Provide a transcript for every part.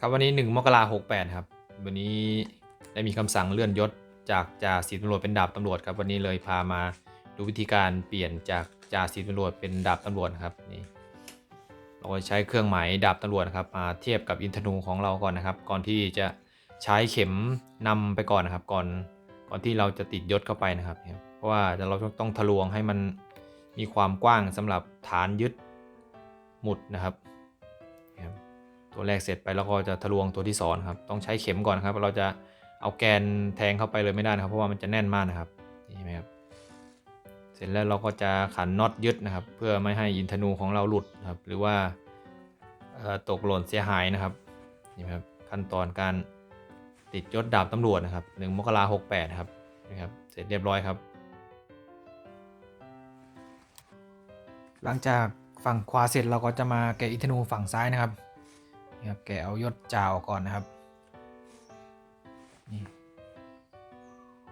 ครับวันนี้ 1 มกราหกแปดครับ วันนี้ได้มีคำสั่งเลื่อนยศจากจ่าสิบตำรวจเป็นดาบตำรวจครับ วันนี้เลยพามาดูวิธีการเปลี่ยนจากจ่าสิบตำรวจเป็นดาบตำรวจครับนี่เราก็ใช้เครื่องหมายดาบตำรวจครับมาเทียบกับอินทนูของเราก่อนนะครับ ก่อนที่จะใช้เข็มนำไปก่อนนะครับ ก่อนก่อนที่เราจะติดยศเข้าไปนะครับ เพราะว่าเราต้องทะลวงให้มันมีความกว้างสำหรับฐานยึดหมุดนะครับ ตัวแรกเสร็จไปแล้วก็จะทะลวงตัวที่สองครับต้องใช้เข็มก่อนครับ เราจะเอาแกนแทงเข้าไปเลยไม่ได้นะครับ เพราะว่ามันจะแน่นมากนะครับนี่เห็นไหมครับเสร็จแล้วเราก็จะขันน็อตยึดนะครับ เพื่อไม่ให้อินทนูของเราหลุดครับหรือว่าตกหล่นเสียหายนะครับนี่ครับขั้นตอนการติดยศดาบตำรวจนะครับหนึ่งมกราหกแปดครับนะครับเสร็จเรียบร้อยครับ หลังจากฝั่งขวาเสร็จเราก็จะมาแกะอินทนูฝั่งซ้ายนะครับ นี่ครับแกเอายศจ่าออกก่อนนะครับนี่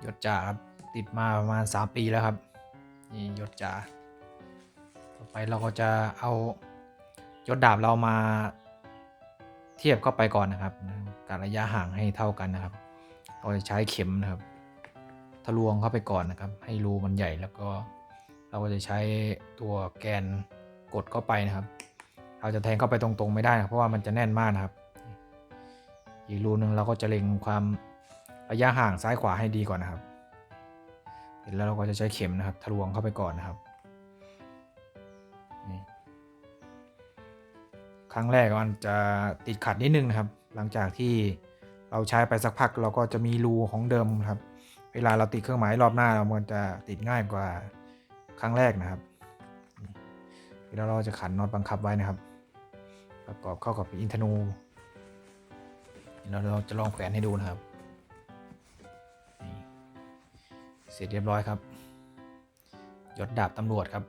ยศจ่าครับติดมาประมาณ 3 ปีแล้วครับนี่ยศจ่าต่อไปเราก็จะเอายศดาบเรามาเทียบเข้าไปก่อนนะครับการระยะห่างให้เท่ากันนะครับเราจะใช้เข็มนะครับ ทะลวงเข้าไปก่อนนะครับ ให้รูมันใหญ่แล้วก็ เราก็จะใช้ตัวแกนกดเข้าไปนะครับ เราจะแทงเข้าไปตรงๆไม่ได้นะเพราะว่ามันจะแน่นมากนะครับ อีกรูหนึ่งเราก็จะเล็งความระยะห่างซ้ายขวาให้ดีก่อนนะครับเสร็จแล้วเราก็จะใช้เข็มนะครับ ทะลวงเข้าไปก่อนนะครับครั้งแรกมันจะติดขัดนิดนึงนะครับ หลังจากที่เราใช้ไปสักพักเราก็จะมีรูของเดิมครับ เวลาเราติดเครื่องหมายรอบหน้าเรามันจะติดง่ายกว่าครั้งแรกนะครับเวลาเราจะขันน็อตบังคับไว้นะครับ ประกอบเข้ากับอินทนูเดี๋ยวเราจะลองแขวนให้ดูนะครับ เสร็จเรียบร้อยครับยศดาบตำรวจครับ